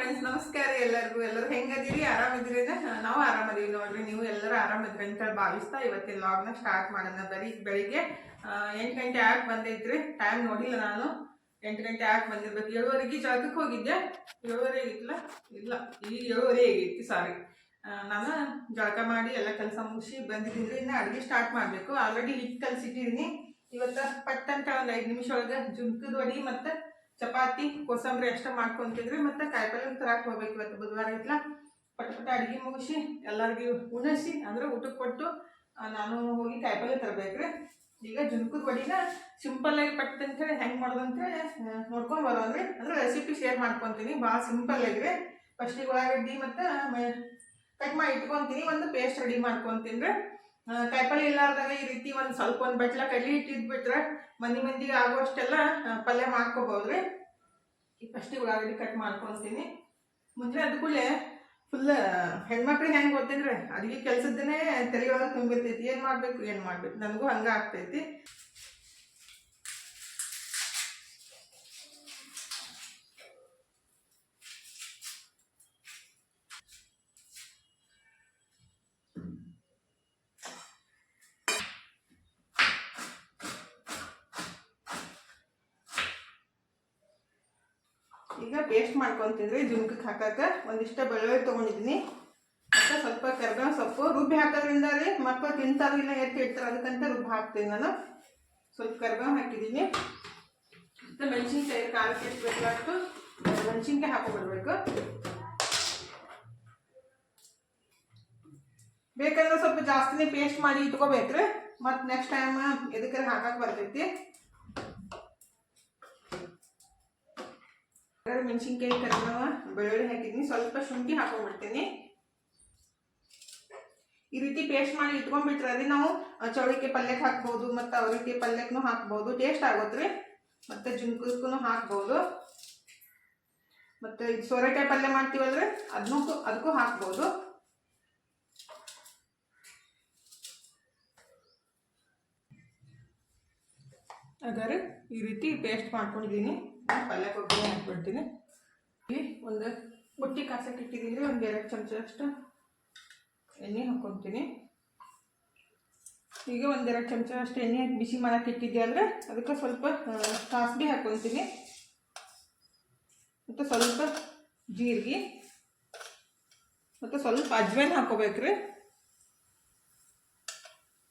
Friends ನಮಸ್ಕಾರ ಎಲ್ಲರಿಗೂ. ಎಲ್ಲರೂ ಹೆಂಗದಿರಿ? ಆರಾಮಿದ್ರಿ ನಾವು ಆರಾಮದೀವಿ ನೋಡ್ರಿ. ನೀವು ಎಲ್ಲರೂ ಆರಾಮಿದ್ರಿ ಅಂತ ಭಾವಿಸ್ತಾ ಇವತ್ತಿನ ಲಾಗ್ನ ಸ್ಟಾರ್ಟ್ ಮಾಡೋಣ ಬರೀ ಬೆಳಿಗ್ಗೆ. ಎಂಟು ಗಂಟೆ ಆಗಿ ಬಂದೈತ್ರಿ ಟೈಮ್ ನೋಡಿಲ್ಲ ನಾನು. ಎಂಟು ಗಂಟೆ ಆಗಿ ಬಂದಿರ್ಬೇಕು. ಏಳುವರೆಗೆ ಜಾಗಕ್ಕೆ ಹೋಗಿದ್ದೆ. ಏಳುವರೆ ಆಗಿತ್ತಲ್ಲ? ಇಲ್ಲ, ಈ ಏಳುವರೆ ಆಗೈತಿ ಸಾರಿ ನಾನು ಜಾಗ ಮಾಡಿ ಎಲ್ಲ ಕೆಲಸ ಮುಗಿಸಿ ಬಂದಿದ್ದೀನಿ. ಇನ್ನು ಅಡುಗೆ ಸ್ಟಾರ್ಟ್ ಮಾಡಬೇಕು. ಆಲ್ರೆಡಿ ಹಿಟ್ಟು ಕಲಸಿಟ್ಟಿದ್ದೀನಿ ಇವತ್ತು ಪಟ್ಟಂತ ಒಂದು ಐದು ನಿಮಿಷ ಒಳಗೆ ಜುಮ್ಕದ ಒಡಿ ಮತ್ತು ಚಪಾತಿ, ಕೋಸಂಬರಿ ಅಷ್ಟೇ ಮಾಡ್ಕೊಂತಿದ್ರಿ, ಮತ್ತೆ ಕಾಯಿಪಲ್ಲೆ ತರಕ್ಕೆ ಹೋಗ್ಬೇಕು ಇವತ್ತು ಬುಧವಾರ ಐತ್ಲ. ಪಟ ಪಟ ಅಡುಗೆ ಮುಗಿಸಿ ಎಲ್ಲರಿಗೂ ಉಣಿಸಿ, ಅಂದ್ರೆ ಊಟಕ್ಕೆ ಕೊಟ್ಟು ನಾನು ಹೋಗಿ ಕಾಯಿಪಲ್ಲೆ ತರಬೇಕ್ರಿ. ಈಗ ಜುನ್ಕದ ವಡಿನ ಸಿಂಪಲ್ ಆಗಿ ಪಟ್ ಅಂತೇಳಿ ಹೆಂಗೆ ಮಾಡೋದು ಅಂತೇಳಿ ನೋಡ್ಕೊಂಡು ಬರೋದ್ರಿ. ಅಂದ್ರೆ ರೆಸಿಪಿ ಶೇರ್ ಮಾಡ್ಕೊತೀನಿ ಭಾಳ ಸಿಂಪಲ್ ಆಗಿರಿ ಫಸ್ಟಿಗೆ ಉಳ್ಳಾಗಡ್ಡಿ ಮತ್ತು ಕಟ್ ಮಾಡಿ ಇಟ್ಕೊಂತೀನಿ, ಒಂದು ಪೇಸ್ಟ್ ರೆಡಿ ಮಾಡ್ಕೊತೀನಿ ರೀ ಕಾಯಿಪಲ್ಲೆ ಇಲ್ಲಾರ್ದಾಗ ಈ ರೀತಿ ಒಂದು ಸ್ವಲ್ಪ ಒಂದು ಬಟ್ಲ ಕಡ್ಲಿ ಇಟ್ಟಿದ್ಬಿಟ್ರೆ ಮಂದಿ ಮಂದಿಗೆ ಆಗುವಷ್ಟೆಲ್ಲ ಪಲ್ಯ ಮಾಡ್ಕೋಬಹುದ್ರಿ ಈ ಫಸ್ಟಿಗೆ ಉಳ್ಳಾಗಡ್ಡಿ ಕಟ್ ಮಾಡ್ಕೊಳ್ತೀನಿ. ಮುಂದೆ ಅದ ಕೂಡಲೇ ಫುಲ್ ಹೆಣ್ಮಕ್ಳಿಗೆ ಹೆಂಗೆ ಗೊತ್ತೇನ್ರಿ ಅಡಿಗೆ ಕೆಲ್ಸದ್ದನೇ ತಲೆಯೊಳಗೆ ತುಂಬಿರ್ತೈತಿ. ಏನು ಮಾಡಬೇಕು? ಏನು ಮಾಡ್ಬೇಕು? ನನಗೂ ಹಂಗೆ ಆಗ್ತೈತಿ. ಪೇಸ್ಟ್ ಮಾಡ್ಕೊತಿದ್ವಿ ಜುನ್ಕಕ್ಕೆ ಹಾಕಕ್ಕೆ ಒಂದಿಷ್ಟ ಬೆಳ್ಳುಳ್ಳಿ ತೊಗೊಂಡಿದ್ದೀನಿ ಮತ್ತು ಸ್ವಲ್ಪ ಕರ್ಬೇವು ಸೊಪ್ಪು, ರುಬ್ಬಿ ಹಾಕೋದ್ರಿಂದ ರೀ ಮಕ್ಕಳು ತಿಂತಾರೋ ಇಲ್ಲ ಎತ್ತಿ ಇಡ್ತಾರೆ ಅದಕ್ಕಂತ ರುಬ್ಬಿ ಹಾಕ್ತೀನಿ ನಾನು. ಸ್ವಲ್ಪ ಕರ್ಬೇವು ಹಾಕಿದ್ದೀನಿ. ಮತ್ತು ಮೆಣಸಿನ್ಕಾಯಿ ಕಾಲು ಎಷ್ಟು ಬೇಕಾದಷ್ಟು ಮೆಣಸಿನ್ಕಾಯಿ ಹಾಕೊಂಡ್ಬಿಡ್ಬೇಕು ಬೇಕಂದ್ರೆ ಸ್ವಲ್ಪ ಜಾಸ್ತಿನೇ ಪೇಸ್ಟ್ ಮಾಡಿ ಇಟ್ಕೋಬೇಕ್ರಿ. ಮತ್ತು ನೆಕ್ಸ್ಟ್ ಟೈಮ್ ಎದಕ್ಕೆ ಹಾಕಕ್ಕೆ ಬರ್ತೈತಿ. ಮೆಣಸಿನ್ಕಾಯಿ ಕರಿಬೇವ, ಬೆಳ್ಳುಳ್ಳಿ ಹಾಕಿದ್ದೀನಿ ಸ್ವಲ್ಪ ಶುಂಠಿ ಹಾಕೊಂಡ್ಬಿಡ್ತೀನಿ. ಈ ರೀತಿ ಪೇಸ್ಟ್ ಮಾಡಿ ಇಟ್ಕೊಂಡ್ಬಿಟ್ರೆ ರೀ ನಾವು ಚೌಳಿಕೆ ಪಲ್ಯಕ್ಕೆ ಹಾಕ್ಬೋದು, ಮತ್ತು ಅವರಿಕೆ ಪಲ್ಯಕ್ಕೂ ಹಾಕ್ಬೋದು. ಟೇಸ್ಟ್ ಆಗುತ್ತೆ ಮತ್ತು ಜುನ್ಕಕ್ಕೂ ಹಾಕ್ಬೋದು. ಮತ್ತು ಇದು ಸೋರೆಕಾಯಿ ಪಲ್ಯ ಮಾಡ್ತೀವಲ್ರಿ ಅದನ್ನೂ ಅದಕ್ಕೂ ಹಾಕ್ಬೋದು. ಹಾಗಾದ್ರೆ ಈ ರೀತಿ ಪೇಸ್ಟ್ ಮಾಡ್ಕೊಂಡಿದ್ದೀನಿ. ಪಲ್ಯಕ್ಕೆ ಕೊಬ್ಬರಿ ಹಾಕ್ಬಿಡ್ತೀನಿ ಒಂದು ಬುಟ್ಟಿ ಕಾಸಕ್ಕೆ ಇಟ್ಟಿದ್ದೀನಿ, ಒಂದು ಎರಡು ಚಮಚ ಅಷ್ಟು ಎಣ್ಣೆ ಹಾಕ್ಕೊತೀನಿ ಈಗ ಒಂದೆರಡು ಚಮಚ ಅಷ್ಟು ಎಣ್ಣೆ ಬಿಸಿ ಮಾಡಕ್ಕೆ ಇಟ್ಟಿದ್ದೆ ಅಂದರೆ ಅದಕ್ಕೆ ಸ್ವಲ್ಪ ಸಾಸಿವೆ ಹಾಕ್ಕೊತೀನಿ ಮತ್ತು ಸ್ವಲ್ಪ ಜೀರಿಗೆ, ಮತ್ತು ಸ್ವಲ್ಪ ಅಜ್ವೈನ್ ಹಾಕೋಬೇಕ್ರಿ.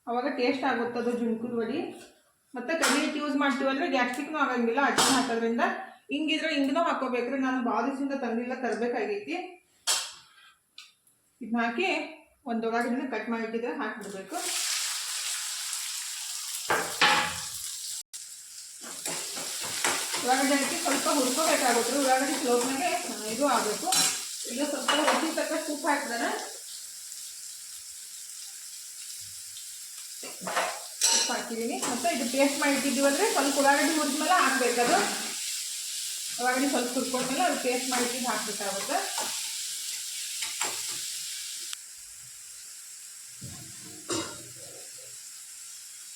ಅವಾಗ ಟೇಸ್ಟ್ ಆಗುತ್ತದು ಜುಣ್ಕುದ ವಡಿ. ಮತ್ತೆ ಕಡ್ಲಿ ಯೂಸ್ ಯೂಸ್ ಮಾಡ್ತೀವಲ್ರಿ ಗ್ಯಾಸ್ಟ್ರಿಕ್ನೂ ಆಗಂಗಿಲ್ಲ ಅಚ್ಚ ಹಾಕೋದ್ರಿಂದ. ಹಿಂಗಿದ್ರೆ ಹಿಂಗನೂ ಹಾಕೋಬೇಕ್ರಿ, ನಾನು ಬಾದಿಸಿಂದ ತಂದಿಲ್ಲ, ತರಬೇಕಾಗೈತಿ. ಇದನ್ನ ಹಾಕಿ ಒಂದು ಉಳ್ಳಾಗಡ್ಡಿನ ಕಟ್ ಮಾಡಿಟ್ಟಿದ್ರೆ ಹಾಕಿಬಿಡ್ಬೇಕು. ಉಳ್ಳಾಗಡ್ಡೆ ಹಾಕಿ ಸ್ವಲ್ಪ ಹುರ್ಕೋಬೇಕಾಗುತ್ತೆ ಉಳ್ಳಾಗಡ್ಡೆ ಸ್ಲೋಪ್ನಾಗೆ ಇದು ಆಗಬೇಕು. ಈಗ ಸ್ವಲ್ಪ ರುಚಿ ತಕ್ಕ ಸೂಪ್ ಹಾಕಿದ್ರೆ ಹಾಕಿದ್ದೀನಿ ಮತ್ತು ಇದು ಪೇಸ್ಟ್ ಮಾಡಿಟ್ಟಿದ್ದೀವಿ ಅಂದರೆ ಸ್ವಲ್ಪ ಉಳ್ಳಾಗಡ್ಡಿ ಹುರಿದ್ಮೇಲೆ ಹಾಕ್ಬೇಕದು. ಉಳ್ಳಾಗಡ್ಡಿ ಸ್ವಲ್ಪ ಹುರ್ಕೊಂಡ್ಮೇಲೆ ಅದು ಪೇಸ್ಟ್ ಮಾಡಿ ಹಾಕಬೇಕಾಗುತ್ತೆ.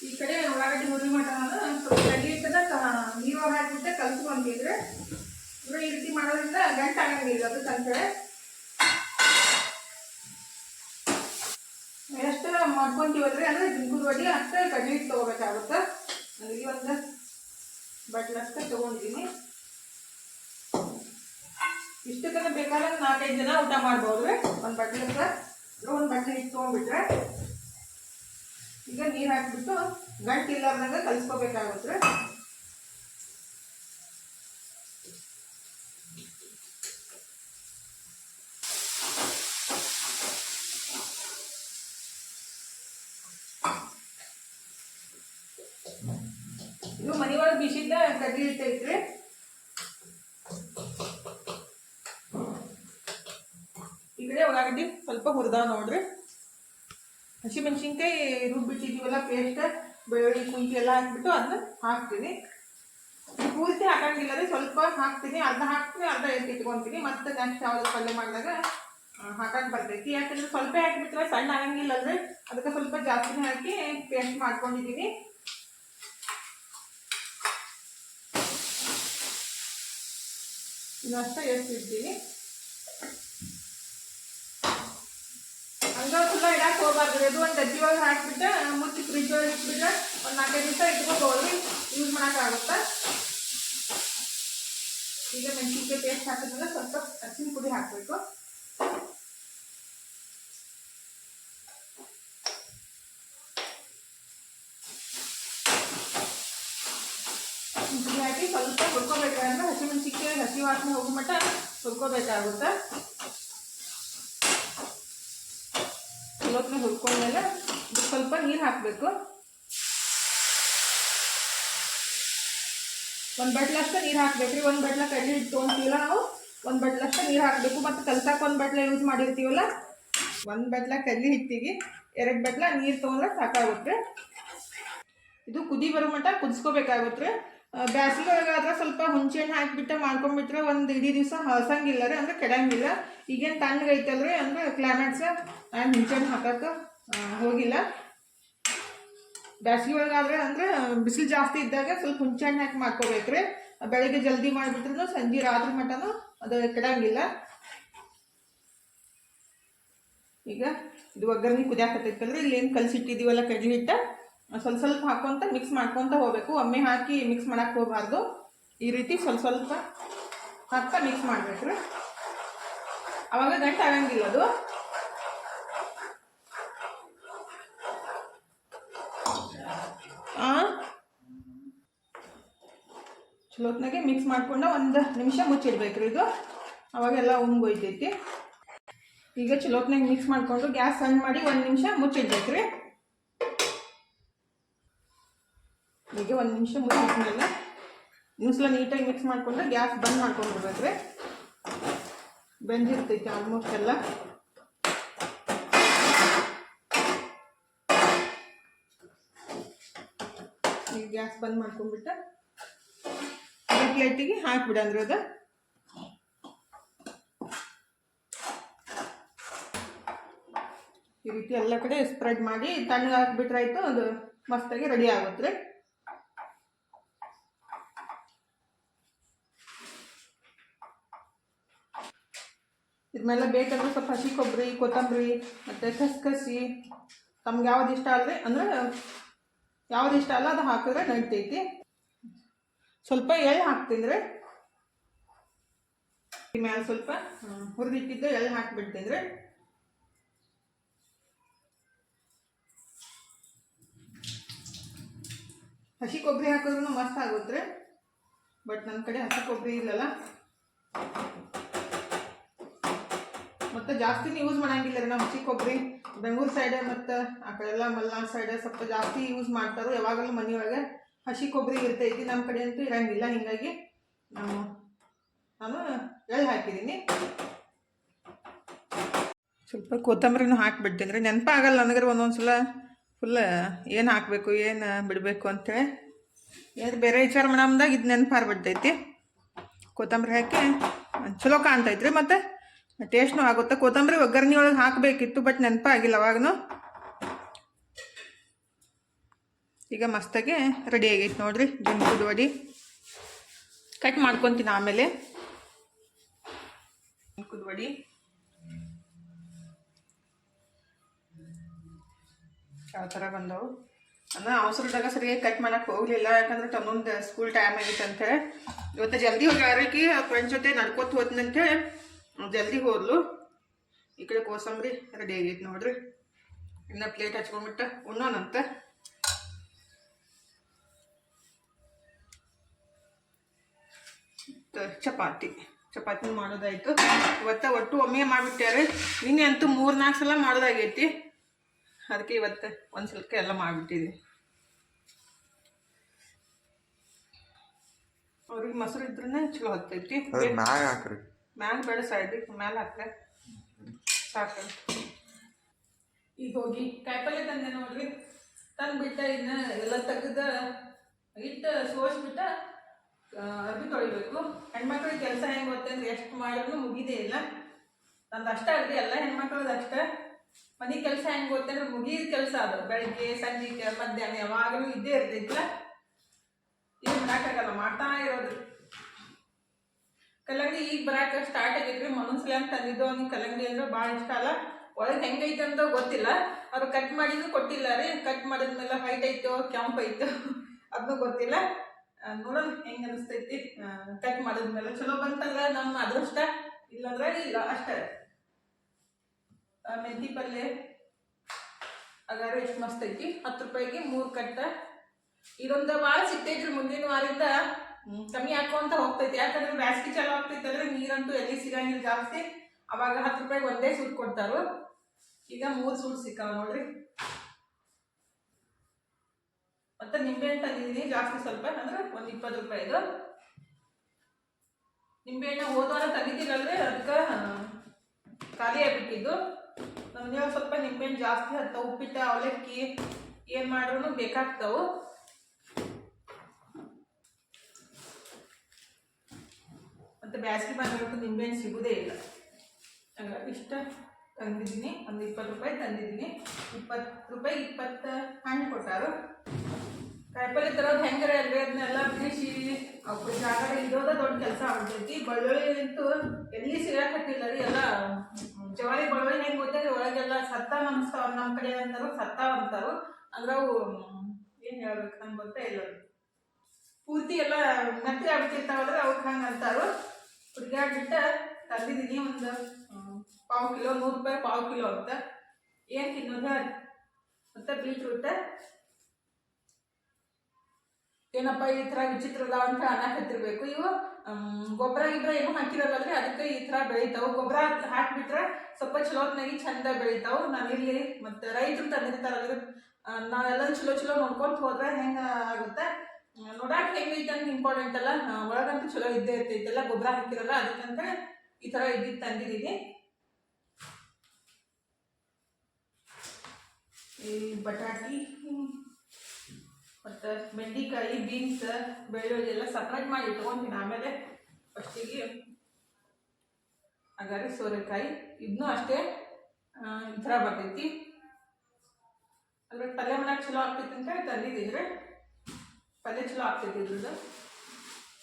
ಈ ಕಡೆ ಉಳ್ಳಾಗಡ್ಡಿ ಹುರಿ ನಾನು ಸ್ವಲ್ಪ ಕಡ್ಲಿ ನೀರು ಹಾಕಿಬಿಟ್ಟೆ ಕಲಸ್ಕೊಂಡಿದ್ರೆ ಕಲ್ಸ್ಕೊಂಡಿದ್ರೆ ಈ ರೀತಿ ಮಾಡೋದ್ರಿಂದ ಗಂಟು ಆಗಂಗಿಲ್ಲ ಅದಕ್ಕಂತೇಳಿ ಎಷ್ಟು ಮಾಡ್ಕೊಂತೀವಲ್ರಿ ಅಂದ್ರೆ ಜಿಂಕುದ ವಡಿ ಅಷ್ಟೇ ಕಡ್ಲಿ ಹಿಟ್ಟು ತೊಗೋಬೇಕಾಗುತ್ತೆ. ನನಗೆ ಒಂದು ಬಟ್ಲಷ್ಟೇ ತೊಗೊಂಡಿದ್ದೀನಿ. ಇಷ್ಟಕ್ಕನ ಬೇಕಾದ್ರೆ ನಾಲ್ಕೈದು ಜನ ಊಟ ಮಾಡ್ಬೋದು. ಒಂದು ಬಟ್ಲಕ್ಕೆ ಒಂದು ಬಟ್ಲೆ ಹಿಟ್ಟು ತೊಗೊಂಡ್ಬಿಟ್ರೆ ಈಗ ನೀರು ಹಾಕಿಬಿಟ್ಟು ಗಂಟು ಇಲ್ಲಾರ್ದಂಗೆ ಕಲಿಸ್ಕೋಬೇಕಾಗುತ್ತೆ. ಇದು ಮನೆಯೊಳಗೆ ಬಿಸಿದ್ದ ಕಡ್ಡಿ ಐತ್ರಿ ಈ ಕಡೆ ಉಳ್ಳಾಗಡ್ಡಿ ಸ್ವಲ್ಪ ಹುರಿದಾವ ನೋಡ್ರಿ. ಹಸಿಮೆಣಸಿನ್ಕಾಯಿ ರುಬ್ಬಿಟ್ಟಿದ್ದೀವಲ್ಲ ಪೇಸ್ಟ್ ಬೆಳ್ಳುಳ್ಳಿ ಕುಂಕಿ ಎಲ್ಲ ಹಾಕ್ಬಿಟ್ಟು ಅದನ್ನ ಹಾಕ್ತೀನಿ. ಪೂರ್ತಿ ಹಾಕಂಗಿಲ್ಲ ರೀ, ಸ್ವಲ್ಪ ಹಾಕ್ತೀನಿ, ಅರ್ಧ ಹಾಕ್ತೀನಿ, ಅರ್ಧ ಎತ್ತಿ ಇಟ್ಕೊತೀನಿ. ಮತ್ತೆ ನೆಕ್ಸ್ಟ್ ಯಾವ್ದು ಪಲ್ಯ ಮಾಡಿದಾಗ ಹಾಕಕ್ಕೆ ಬರ್ತೈತಿ. ಯಾಕಂದ್ರೆ ಸ್ವಲ್ಪ ಹಾಕಿಬಿಟ್ರೆ ಸಣ್ಣ ಆಗಂಗಿಲ್ಲ ಅಂದ್ರೆ ಅದಕ್ಕೆ ಸ್ವಲ್ಪ ಜಾಸ್ತಿನೇ ಹಾಕಿ ಪೇಸ್ಟ್ ಮಾಡ್ಕೊಂಡಿದ್ದೀನಿ. ಇನ್ನಷ್ಟೇ ಎಷ್ಟು ಇಡ್ತೀನಿ ಹಂಗ ಫುಲ್ಲ ಇಡಕ್ಕೆ ಹೋಗ್ಬಾರ್ದು. ಇದು ಒಂದು ಗದ್ದಿ ಒಳಗೆ ಹಾಕ್ಬಿಟ್ಟು ಮುಚ್ಚಿ ಫ್ರಿಜ್ ಒಳಗೆ ಇಟ್ಬಿಟ್ಟು ಒಂದು ನಾಲ್ಕೈದು ದಿವಸ ಇಟ್ಕೋಬೋದು ಯೂಸ್ ಮಾಡೋಕ್ಕಾಗುತ್ತೆ? ಈಗ ಮೆಣಸಿನ್ಕಾಯಿ ಪೇಸ್ಟ್ ಹಾಕಿದ್ಮೇಲೆ ಸ್ವಲ್ಪ ಅರ್ಶಿನ ಪುಡಿ ಹಾಕಬೇಕು ಪುಡಿ ಹಾಕಿ ಸ್ವಲ್ಪ ಹುರ್ಕೋಬೇಕಾದ್ರೆ ಹಸಿಮೆಣಸಿನ್ಕಾಯಿ ಹಸಿ ವಾಸನೆ ಹೋಗೋ ಮಟ್ಟ ಹುರ್ಕೋಬೇಕಾಗುತ್ತೆ ಚಲೋತ್ನ ಹುರ್ಕೊಂಡ್ಮೇಲೆ ಇದಕ್ಕೆ ಸ್ವಲ್ಪ ನೀರು ಹಾಕಬೇಕು ಒಂದು ಬಟ್ಲಷ್ಟು ನೀರು ಹಾಕ್ಬೇಕ್ರಿ ಒಂದು ಬಟ್ಲ ಕಡ್ಲಿ ಹಿಟ್ಟು ತೊಗೊಂತೀವಲ್ಲ ನಾವು ಒಂದು ಬಟ್ಲಷ್ಟು ನೀರು ಹಾಕಬೇಕು ಮತ್ತು ಕಲ್ಸಕ್ಕೆ ಒಂದು ಬಟ್ಲ ಯೂಸ್ ಮಾಡಿರ್ತೀವಲ್ಲ ಒಂದು ಬಟ್ಲ ಕಡ್ಲಿ ಹಿಟ್ಟಿಗೆ ಎರಡು ಬಟ್ಲ ನೀರು ತೊಗೊಂಡ್ರೆ ಸಾಕಾಗುತ್ತೆ ಇದು ಕುದಿ ಬರೋ ಮಟ್ಟ ಕುದಿಸ್ಕೋಬೇಕಾಗುತ್ತೆ ಬ್ಯಾಸಿಗೆ ಒಳಗಾದ್ರೆ ಸ್ವಲ್ಪ ಹುಂಚೆ ಹಣ್ಣು ಹಾಕಿಬಿಟ್ಟು ಮಾಡ್ಕೊಂಡ್ಬಿಟ್ರೆ ಒಂದು ಇಡೀ ದಿವಸ ಹಸಂಗಿಲ್ಲ ರೀ ಅಂದ್ರೆ ಕೆಡಂಗಿಲ್ಲ. ಈಗೇನು ತಣ್ಣಗೈತಲ್ರಿ ಅಂದ್ರೆ ಕ್ಲೈಮೇಟ್ಸ್ ನಾನು ಹುಂಚೆ ಹಣ್ಣು ಹಾಕಕ್ಕೆ ಹೋಗಿಲ್ಲ. ಬ್ಯಾಸಿಗೆ ಒಳಗಾದ್ರೆ ಅಂದ್ರೆ ಬಿಸಿಲು ಜಾಸ್ತಿ ಇದ್ದಾಗ ಸ್ವಲ್ಪ ಹುಂಚೆ ಹಣ್ಣು ಹಾಕಿ ಮಾಡ್ಕೋಬೇಕ್ರಿ. ಬೆಳಗ್ಗೆ ಜಲ್ದಿ ಮಾಡಿಬಿಟ್ರು ಸಂಜೆ ರಾತ್ರಿ ಮಟನೂ ಅದು ಕೆಡಂಗಿಲ್ಲ. ಈಗ ಇದು ಒಗ್ಗರಣೆ ಕುದಿಯಾಕತ್ತೈತಲ್ರಿ ಇಲ್ಲಿ ಏನು ಕಲಸಿಟ್ಟಿದ್ದೀವಲ್ಲ ಕಡ್ಲಿ ಹಿಟ್ಟ? ಸ್ವಲ್ಪ ಸ್ವಲ್ಪ ಹಾಕೊಂತ ಮಿಕ್ಸ್ ಮಾಡ್ಕೊತ ಹೋಗ್ಬೇಕು. ಒಮ್ಮೆ ಹಾಕಿ ಮಿಕ್ಸ್ ಮಾಡಕ್ಕೆ ಹೋಗಬಾರ್ದು. ಈ ರೀತಿ ಸ್ವಲ್ಪ ಸ್ವಲ್ಪ ಹಾಕ್ತಾ ಮಿಕ್ಸ್ ಮಾಡ್ಬೇಕ್ರಿ ಅವಾಗ ಗಂಟು ಆಗಂಗಿಲ್ಲ ಅದು. ಚಲೋತ್ನಾಗೆ ಮಿಕ್ಸ್ ಮಾಡ್ಕೊಂಡು ಒಂದು ನಿಮಿಷ ಮುಚ್ಚಿಡ್ಬೇಕ್ರಿ ಇದು. ಅವಾಗೆಲ್ಲ ಉಂಗೋಯ್ತೈತಿ. ಈಗ ಚಲೋತ್ನಾಗೆ ಮಿಕ್ಸ್ ಮಾಡಿಕೊಂಡು ಗ್ಯಾಸ್ ಸಣ್ಣ ಮಾಡಿ ಒಂದು ನಿಮಿಷ ಮುಚ್ಚಿಡ್ಬೇಕ್ರಿ. ಈಗ ಒಂದು ನಿಮಿಷ ಮುಚ್ಚಿದ್ಮೇಲೆ ನಿಮಿಷ ನೀಟಾಗಿ ಮಿಕ್ಸ್ ಮಾಡ್ಕೊಂಡ್ರೆ ಗ್ಯಾಸ್ ಬಂದ್ ಮಾಡ್ಕೊಂಡು ಬೆಂದಿರ್ತೈತೆ ಆಲ್ಮೋಸ್ಟ್ ಎಲ್ಲ. ಈಗ ಗ್ಯಾಸ್ ಬಂದ್ ಮಾಡ್ಕೊಂಡ್ಬಿಟ್ಟು ಪ್ಲೇಟಿಗೆ ಹಾಕಿಬಿಡಂದ್ರೆ ಅದು. ಈ ರೀತಿ ಎಲ್ಲ ಕಡೆ ಸ್ಪ್ರೆಡ್ ಮಾಡಿ ತಣ್ಣಗೆ ಹಾಕ್ಬಿಟ್ರೆ ಆಯ್ತು, ಅದು ಮಸ್ತಾಗಿ ರೆಡಿ ಆಗುತ್ತೆ. ಇದ್ಮೇಲೆ ಬೇಕಂದ್ರೆ ಸ್ವಲ್ಪ ಹಸಿ ಕೊಬ್ಬರಿ, ಕೊತ್ತಂಬರಿ, ಮತ್ತು ಕಸ್ಕಸಿ. ತಮ್ಗೆ ಯಾವ್ದು ಇಷ್ಟ ಅಲ್ರಿ ಅಂದ್ರೆ ಯಾವ್ದು ಇಷ್ಟ ಅಲ್ಲ ಅದು ಹಾಕಿದ್ರೆ ನಡಿತೈತಿ. ಸ್ವಲ್ಪ ಎಳ್ಳು ಹಾಕ್ತಿದ್ರೆ ಮೇಲೆ ಸ್ವಲ್ಪ ಹುರಿದಿಟ್ಟಿದ್ದು ಎಳ್ಳು ಹಾಕಿಬಿಡ್ತಿದ್ರೆ ಹಸಿ ಕೊಬ್ಬರಿ ಹಾಕಿದ್ರು ಮಸ್ತ್ ಆಗುತ್ತೆ ಬಟ್ ನನ್ನ ಕಡೆ ಹಸಿ ಕೊಬ್ಬರಿ ಇಲ್ಲಲ್ಲ. ಮತ್ತು ಜಾಸ್ತಿನೂ ಯೂಸ್ ಮಾಡಂಗಿಲ್ಲ ರೀ ನಮ್ಮ ಹಸಿ ಕೊಬ್ಬರಿ ಬೆಂಗಳೂರು ಸೈಡ್ ಮತ್ತು ಆ ಕಡೆ ಎಲ್ಲ ಮಲ್ನಾಡ್ ಸೈಡ್ ಸ್ವಲ್ಪ ಜಾಸ್ತಿ ಯೂಸ್ ಮಾಡ್ತಾರೋ. ಯಾವಾಗಲೂ ಮನೆಯೊಳಗೆ ಹಸಿ ಕೊಬ್ಬರಿ ಇರ್ತೈತಿ. ನಮ್ಮ ಕಡೆ ಅಂತೂ ಇರಂಗಿಲ್ಲ. ಹೀಗಾಗಿ ನಾನು ನಾನು ಎಳ್ಳು ಹಾಕಿದ್ದೀನಿ ಸ್ವಲ್ಪ ಕೊತ್ತಂಬರಿನೂ ಹಾಕಿಬಿಡ್ತೀನಿ ರೀ. ನೆನಪಾಗಲ್ಲ ನನಗೆ ಒಂದೊಂದು ಸಲ ಫುಲ್ ಏನು ಹಾಕಬೇಕು, ಏನು ಬಿಡಬೇಕು ಅಂತೇಳಿ ಏನು ಬೇರೆ ವಿಚಾರ ಮಾಡಮ್ದಾಗ ಇದು ನೆನಪಾರ್ಬಿಡ್ತೈತಿ ಕೊತ್ತಂಬರಿ ಹಾಕಿ ಚಲೋ ಕಾಣ್ತೈತ್ರಿ. ಮತ್ತು ಟೇಸ್ಟ್ನೂ ಆಗುತ್ತೆ. ಕೊತ್ತಂಬರಿ ಒಗ್ಗರಣೆ ಒಳಗೆ ಹಾಕಬೇಕಿತ್ತು, ಬಟ್ ನೆನಪಾಗಿಲ್ಲ ಅವಾಗೂ ಈಗ ಮಸ್ತಾಗಿ ರೆಡಿ ಆಗೈತೆ ನೋಡ್ರಿ ಜಂಪುದ ವಡಿ. ಕಟ್ ಮಾಡ್ಕೊತೀನಿ ಆಮೇಲೆ. ಜಂಪುದ ಯಾವ ಥರ ಬಂದವು? ಅಂದ್ರೆ ಅವಸರದಾಗ ಸರಿಯಾಗಿ ಕಟ್ ಮಾಡೋಕೆ ಹೋಗಲಿಲ್ಲ, ಯಾಕಂದ್ರೆ ತಮ್ಮಂದು ಸ್ಕೂಲ್ ಟೈಮ್ ಆಗಿತ್ತು ಅಂತೇಳಿ ಇವತ್ತು ಜಲ್ದಿ ಹೋಗ್ಯಾರಕಿ ಫ್ರೆಂಡ್ಸ್ ಜೊತೆ ನಡ್ಕೋತ ಹೋದ್ನಂತೇಳಿ ಜಲ್ದಿ ಹೋದ್ಲು. ಈ ಕಡೆ ಕೋಸಂಬರಿ ರೆಡಿ ಆಗೈತೆ ನೋಡ್ರಿ. ಇನ್ನ ಪ್ಲೇಟ್ ಹಚ್ಕೊಂಡ್ಬಿಟ್ಟ ಉಣ್ಣೋಣಂತ. ಚಪಾತಿ. ಚಪಾತಿ ಮಾಡೋದಾಯ್ತು. ಇವತ್ತ ಒಟ್ಟು ಒಮ್ಮೆ ಮಾಡಿಬಿಟ್ಟಾರೆ ನಿನ್ನೆ ಅಂತೂ ಮೂರು ನಾಲ್ಕು ಸಲ ಮಾಡೋದಾಗೈತಿ. ಅದಕ್ಕೆ ಇವತ್ತು ಒಂದು ಸಲಕ್ಕೆ ಎಲ್ಲ ಮಾಡಿಬಿಟ್ಟಿದೆ ಅವ್ರಿಗೆ ಮೊಸರು ಇದ್ರೇ ಚಲೋ ಹತ್ತೈತಿ ಅದ್ರ ಹಾಕ್ರಿ. ಮ್ಯಾಲ ಬೇಡ ಸೈಡ್ ಮ್ಯಾಲ ಹಾಕ್ತೆ ಸಾಕು. ಈಗ ಹೋಗಿ, ಕಾಯಿಪಲ್ಲೆ ತಂದೆ ನೋಡ್ರಿ. ತಂದ್ಬಿಟ್ಟ ಇನ್ನ ಎಲ್ಲ ತೆಗ್ದ ಇಟ್ಟು ಸೋಸ್ಬಿಟ್ಟ ಅರ್ಬಿ ತೊಳಿಬೇಕು. ಹೆಣ್ಮಕ್ಳಿಗೆ ಕೆಲಸ ಹೆಂಗೆ ಗೊತ್ತಂದ್ರೆ ಎಷ್ಟು ಮಾಡಿದ್ರು ಮುಗಿದೇ ಇಲ್ಲ. ನಂದು ಅಷ್ಟೇ ಅಲ್ರಿ ಎಲ್ಲ ಹೆಣ್ಮಕ್ಳದ್ದು ಅಷ್ಟೇ. ಮನೆ ಕೆಲಸ ಹೆಂಗೆ ಗೊತ್ತಂದ್ರೆ ಮುಗಿದ ಕೆಲಸ ಅದು. ಬೆಳಗ್ಗೆ ಸಂಜೆ ಮಧ್ಯಾಹ್ನ ಯಾವಾಗಲೂ ಇದ್ದೇ ಇರ್ತೈತಿಲ್ಲ ಏನು ಮಾಡಕ್ಕಾಗಲ್ಲ, ಮಾಡ್ತಾ ಇರೋದು. ಕಲ್ಲಂಗಡಿ ಈಗ ಬರಾಕ ಸ್ಟಾರ್ಟ್ ಆಗೈತ್ರಿ ಮನಸ್ಸಲ್ಲಿ ಅಂತ ತಂದಿದ್ದು ಅವ್ನಿಗೆ ಕಲ್ಲಂಗಡಿ ಅಂದ್ರೆ ಭಾಳ ಇಷ್ಟ ಅಲ್ಲ. ಒಳಗೆ ಹೆಂಗೈತೆ ಅಂತ ಗೊತ್ತಿಲ್ಲ. ಅವ್ರು ಕಟ್ ಮಾಡಿದ್ರು ಕೊಟ್ಟಿಲ್ಲ ರೀ. ಕಟ್ ಮಾಡಿದ್ಮೇಲೆ ವೈಟ್ ಐತೋ ಕೆಂಪ್ ಐತೋ ಅದನ್ನೂ ಗೊತ್ತಿಲ್ಲ. ನೋಡೋಣ ಹೆಂಗ್ ಅನಿಸ್ತೈತಿ. ಕಟ್ ಮಾಡಿದ್ಮೇಲೆ ಚಲೋ ಬಂತಂದ್ರೆ ನಮ್ಮ ಅದೃಷ್ಟ. ಇಲ್ಲಂದ್ರೆ ಇಲ್ಲ ಅಷ್ಟೇ. ಮೆಂತಿ ಪಲ್ಯ ಅಗಾರ ಎಷ್ಟು ಮಸ್ತ್ ಐತಿ. ಹತ್ತು ರೂಪಾಯಿಗೆ ಮೂರು ಕಟ್ಟ. ಇದೊಂದು ಭಾಳ ಸಿಕ್ತೈತ್ರಿ ಮುಂದಿನ ವಾರದಿಂದ. ಹ್ಮ್, ಕಮ್ಮಿ ಹಾಕೊಂತ ಹೋಗ್ತೈತಿ. ಯಾಕಂದ್ರೆ ಬ್ಯಾಸ್ಗಿ ಚಾಲು ಆಗ್ತೈತಿ ಅಂದ್ರೆ ನೀರಂತೂ ಎಲ್ಲಿ ಸಿಗಂಗಿಲ್ಲ ಜಾಸ್ತಿ. ಅವಾಗ ಹತ್ತು ರೂಪಾಯಿ ಒಂದೇ ಸೂಟ್ ಕೊಡ್ತಾರು. ಈಗ ಮೂರು ಸೂಟ್ ಸಿಕ್ಕಾವ ನೋಡ್ರಿ. ಮತ್ತೆ ನಿಂಬೆಹಣ್ಣು ತಂದಿದ್ದೀನಿ, ಜಾಸ್ತಿ ಸ್ವಲ್ಪ, ಅಂದ್ರೆ ಒಂದು ಇಪ್ಪತ್ತು ರೂಪಾಯಿದು. ನಿಂಬೆಹಣ್ಣು ಹೋದ ಹೋದವಾರ ತಂದಿದ್ದೀರಲ್ರಿ? ಅದಕ್ಕೆ ಖಾಲಿ ಆಗ್ಬಿಟ್ಟಿದ್ದು. ನಮಗೆ ಸ್ವಲ್ಪ ನಿಂಬೆಹಣ್ಣು ಜಾಸ್ತಿ ಹತ್ತವು. ಉಪ್ಪಿಟ್ಟು, ಅವಲಕ್ಕಿ, ಏನು ಮಾಡ್ರೂ ಬೇಕಾಗ್ತಾವು. ಮತ್ತು ಬ್ಯಾಸ್ಗೆ ನಿಂಬೆ ನಿಂಬೆಹಣ್ಣು ಸಿಗೋದೇ ಇಲ್ಲ. ಇಷ್ಟ ತಂದಿದ್ದೀನಿ. ಒಂದು ಇಪ್ಪತ್ತು ರೂಪಾಯಿ ತಂದಿದ್ದೀನಿ. ಇಪ್ಪತ್ತು ರೂಪಾಯಿ ಇಪ್ಪತ್ತು ಹಣ್ಣು ಕೊಟ್ಟಾರು. ಕಾಯಿಪಲ್ಲೆ ತರೋದು ಹೆಂಗರೆ ಅಲ್ಲಿ ಅದನ್ನೆಲ್ಲ ಬಿಡಿಸಿ ಅವ್ರ ಜಾಗ ಇರೋದ ದೊಡ್ಡ ಕೆಲಸ ಆಗ್ತೈತಿ ಬೆಳ್ಳುಳ್ಳಿ ಅಂತೂ ಎಲ್ಲಿ ಸಿಗಾಕತ್ತಿಲ್ಲ ರೀ ಎಲ್ಲ. ಜವಾರಿ ಬೆಳ್ಳುಳ್ಳಿ ಹೆಂಗೆ ಗೊತ್ತೈತಿ? ಒಳಗೆಲ್ಲ ಸತ್ತ ಅನ್ಸ್ತಾವ. ನಮ್ಮ ಕಡೆ ಅಂತಾರು ಸತ್ತ ಅಂತಾರು. ಅಂದ್ರೆ ಅವು ಏನು ಹೇಳ್ಬೇಕು ನಂಗೆ ಗೊತ್ತೇ ಇಲ್ಲ. ಪೂರ್ತಿ ಎಲ್ಲ ಮೆತ್ತಗೆ ಆಗ್ತಿರ್ತಾವಲ್ಲ ಅವ್ರು ಹಂಗೆ ಅಂತಾರು. ಹುಡುಗಾಡ್ಬಿಟ್ಟು ತಂದಿದ್ದೀನಿ ಒಂದು ಪಾವು ಕಿಲೋ ನೂರು ರೂಪಾಯಿ ಪಾವು ಕಿಲೋ ಅಂತ. ಏನು ತಿನ್ನೋದ? ಅಂತ ಬೀಟ್ರೂಟ. ಏನಪ್ಪ ಈ ಥರ ವಿಚಿತ್ರ ಅಂತ ಅಂತ ಅನ್ನಕತ್ತಿರ್ಬೇಕು ಇವು ಗೊಬ್ಬರ ಗಿಬ್ಬರ ಏನು ಹಾಕಿರಲ್ಲರಿ ಅದಕ್ಕೆ ಈ ಥರ ಬೆಳಿತಾವು. ಗೊಬ್ಬರ ಹಾಕಿಬಿಟ್ರೆ ಸ್ವಲ್ಪ ಚಲೋತ್ನಾಗಿ ಚಂದ ಬೆಳಿತಾವು. ನಾನಿಲ್ಲಿ ಮತ್ತು ರೈತರು ತಂದಿರ್ತಾರಲ್ರಿ. ಆ, ನಾವೆಲ್ಲ ಚಲೋ ಚಲೋ ನೋಡ್ಕೊಂತ ಹೋದ್ರೆ ಹೆಂಗೆ ಆಗುತ್ತೆ? ನೋಡಾಕ ಹೆಂಗೈತೆ ಅಂತ ಇಂಪಾರ್ಟೆಂಟ್ ಅಲ್ಲ? ಒಳಗಂತೂ ಚಲೋ ಇದ್ದೇ ಇರ್ತೈತಲ್ಲ, ಗೊಬ್ಬರ ಹಾಕಿರಲ್ಲ, ಅದಕ್ಕಂತ ಈ ಥರ ಇದ್ದಿದ್ದು ತಂದಿದ್ದೀನಿ ಈ ಬಟಾಟಿ ಮತ್ತು ಬೆಂಡೆಕಾಯಿ ಬೀನ್ಸ್ ಬೆಳ್ಳುಳ್ಳಿ ಎಲ್ಲ ಸಪ್ರೇಟ್ ಮಾಡಿ ಇಟ್ಕೊಂತೀನಿ. ಆಮೇಲೆ ಫಸ್ಟಿಗೆ ಹಾಗಾದ್ರೆ ಸೋರೆಕಾಯಿ. ಇದನ್ನೂ ಅಷ್ಟೇ ಈ ಥರ ಬರ್ತೈತಿ. ಅದ್ರ ಪಲ್ಯ ಮಾಡಕ್ಕೆ ಚಲೋ ಆಗ್ತೈತಿ ಅಂತ ತಂದಿದ್ದೀನಿ ತಂದಿದ್ದೀನಿ ಪಲ್ಯ ಚಲೋ ಆಗ್ತೈತಿ ಇದ್ರದ್ದು.